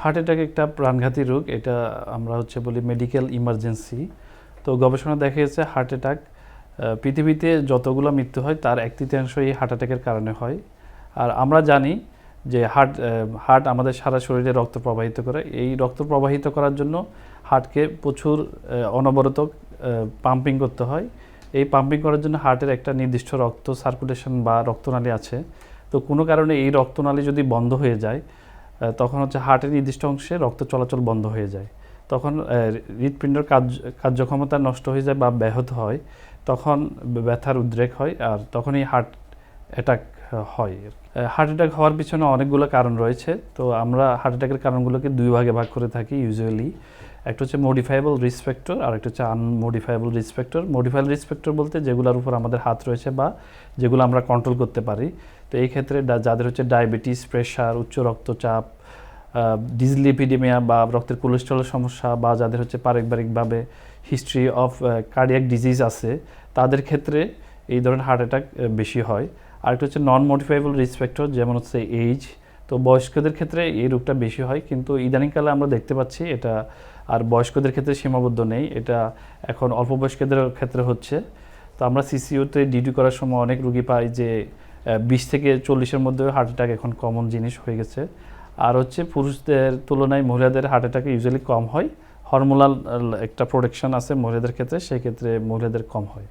Heart attack একটা প্রাণঘাতী রোগ, এটা আমরা হচ্ছে বলি মেডিকেল ইমার্জেন্সি তো গবেষণা দেখা গেছে হার্ট অ্যাটাক পৃথিবীতে যতগুলো মৃত্যু হয়, তার এক তৃতীয়াংশ এই হার্ট অ্যাটাকের কারণে হয়। আর আমরা জানি যে হার্ট হার্ট আমাদের সারা শরীরে রক্ত প্রবাহিত করে। এই রক্ত প্রবাহিত করার জন্য হার্টকে প্রচুর অনবরত পাম্পিং করতে হয়। এই পাম্পিং করার জন্য হার্টের একটা নির্দিষ্ট রক্ত সার্কুলেশন বা রক্তনালী আছে। তো কোনো কারণে এই রক্তনালী যদি বন্ধ হয়ে যায় তখন হচ্ছে হার্টের নির্দিষ্ট অংশে রক্ত চলাচল বন্ধ হয়ে যায়। তখন হৃৎপিণ্ডর কাজ কার্য, কার্যক্ষমতা নষ্ট হয়ে যায় বা ব্যাহত হয়, তখন ব্যথার উদ্রেক হয় আর তখনই হার্ট অ্যাটাক হয়। হার্ট অ্যাটাক হওয়ার পিছনে অনেকগুলো কারণ রয়েছে। তো আমরা হার্ট অ্যাটাকের কারণগুলোকে দুই ভাগে ভাগ করে থাকি ইউজুয়ালি। একটা হচ্ছে মডিফাইবল রিস্ক ফ্যাক্টর আর একটা হচ্ছে unmodifiable risk factor modifiable risk factor বলতে যেগুলোর উপর আমাদের হাত রয়েছে বা যেগুলো আমরা কন্ট্রোল করতে পারি। তো এই ক্ষেত্রে যাদের হচ্ছে ডায়াবেটিস প্রেশার উচ্চ রক্তচাপ ডিজলিপিডেমিয়া বা রক্তের কোলেস্ট্রলের সমস্যা বা যাদের হচ্ছে পারিবারিকভাবে হিস্ট্রি অফ কার্ডিয়াক ডিজিজ আছে, তাদের ক্ষেত্রে এই ধরনের হার্ট অ্যাটাক বেশি হয়। আরেকটা হচ্ছে নন মডিফাইবল রিস্ক ফ্যাক্টর যেমন হচ্ছে এইজ তো বয়স্কদের ক্ষেত্রে এই রোগটা বেশি হয়, কিন্তু ইদানিংকালে আমরা দেখতে পাচ্ছি এটা আর বয়স্কদের ক্ষেত্রে সীমাবদ্ধ নেই, এটা এখন অল্প বয়স্কদের ক্ষেত্রে হচ্ছে। তো আমরা সিসিওতে ডিউটি করার সময় অনেক রুগী পাই যে বিশ থেকে চল্লিশের মধ্যে হার্ট অ্যাটাক এখন কমন জিনিস হয়ে গেছে। আর হচ্ছে পুরুষদের তুলনায় মহিলাদের হার্ট অ্যাটাক ইউজুয়ালি কম হয়। হরমোনাল একটা প্রোটেকশন আছে মহিলাদের ক্ষেত্রে, সেই ক্ষেত্রে মহিলাদের কম হয়।